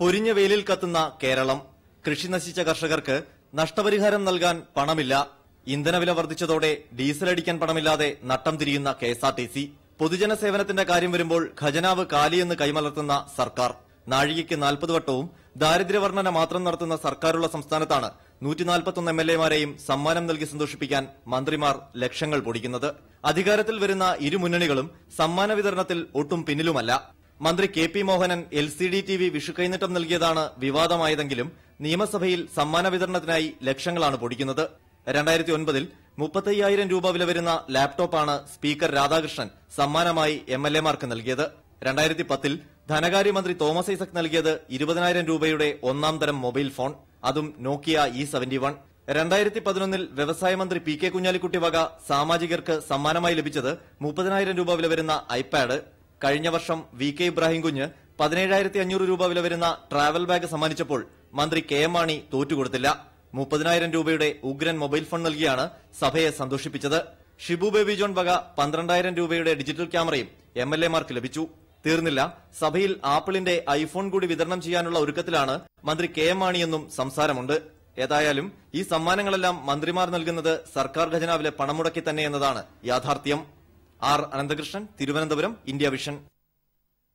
പൊരിഞ്ഞ വെയിലിൽ കത്തുന്ന കേരളം കൃഷി നശിച്ച കർഷകർക്ക് നഷ്ടപരിഹാരം നൽകാൻ പണമില്ല ഇന്ധനവില വർദ്ധിച്ചതോടെ ഡീസൽ അടിക്കാൻ പണമില്ലാതെ നട്ടം തിരിയുന്ന കെഎസ്ആർടിസി പൊതുജന സേവനത്തിന്റെ കാര്യം വരുമ്പോൾ ഖജനാവ് കാലിയെന്ന് കൈമലർത്തുന്ന സർക്കാർ. നാഴികയ്ക്ക് നാൽപ്പത് വട്ടവും ദാരിദ്ര്യവർണന മാത്രം നടത്തുന്ന സർക്കാരുള്ള സംസ്ഥാനത്താണ് നൂറ്റിനാൽപ്പത്തൊന്ന് എം എൽ എമാരെയും സമ്മാനം നൽകി സന്തോഷിപ്പിക്കാൻ മന്ത്രിമാർ ലക്ഷങ്ങൾ പൊടിക്കുന്നത്. അധികാരത്തിൽ വരുന്ന ഇരുമുന്നണികളും സമ്മാന വിതരണത്തിൽ ഒട്ടും പിന്നിലുമല്ല. മന്ത്രി K P Mohanan L C D T V വിഷുക്കൈനീട്ടം നൽകിയതാണ് വിവാദമായതെങ്കിലും നിയമസഭയിൽ സമ്മാന വിതരണത്തിനായി ലക്ഷങ്ങളാണ് പൊടിക്കുന്നത്. രണ്ടായിരത്തി ഒൻപതിൽ മുപ്പത്തയ്യായിരം രൂപ വില വരുന്ന ലാപ്ടോപ്പാണ് സ്പീക്കർ രാധാകൃഷ്ണൻ സമ്മാനമായി എം എൽ എമാർക്ക് നൽകിയത്. രണ്ടായിരത്തി പത്തിൽ ധനകാര്യമന്ത്രി തോമസ് ഐസക് നൽകിയത് ഇരുപതിനായിരം രൂപയുടെ ഒന്നാം തരം മൊബൈൽ ഫോൺ അതും നോക്കിയ ഇ സെവന്റി വൺ. രണ്ടായിരത്തി പതിനൊന്നിൽ വ്യവസായ മന്ത്രി പി കെ കുഞ്ഞാലിക്കുട്ടി വക സാമാജികർക്ക് സമ്മാനമായി ലഭിച്ചത് മുപ്പതിനായിരം രൂപ വില വരുന്ന ഐപാഡ്. കഴിഞ്ഞ വർഷം വി കെ ഇബ്രാഹിം കുഞ്ഞ് പതിനേഴായിരത്തി അഞ്ഞൂറ് രൂപ വില വരുന്ന ട്രാവൽ ബാഗ് സമ്മാനിച്ചപ്പോൾ മന്ത്രി കെ എം മാണി തോറ്റുകൊടുത്തില്ല. മുപ്പതിനായിരം രൂപയുടെ ഉഗ്രൻ മൊബൈൽ ഫോൺ നൽകിയാണ് സഭയെ സന്തോഷിപ്പിച്ചത്. ഷിബു ബേബി ജോൺ വക പന്ത്രണ്ടായിരം രൂപയുടെ ഡിജിറ്റൽ ക്യാമറയും എം എൽ എമാർക്ക് ലഭിച്ചു. തീർന്നില്ല. സഭയിൽ ആപ്പിളിന്റെ ഐഫോൺ കൂടി വിതരണം ചെയ്യാനുള്ള ഒരുക്കത്തിലാണ് മന്ത്രി കെ എം മാണിയെന്നും സംസാരമുണ്ട്. ഏതായാലും ഈ സമ്മാനങ്ങളെല്ലാം മന്ത്രിമാർ നൽകുന്നത് സർക്കാർ ഖജനാവിലെ പണമുടക്കി തന്നെ എന്നതാണ് യാഥാർത്ഥ്യം. R Ananthakrishnan Thiruvananthapuram India Vision.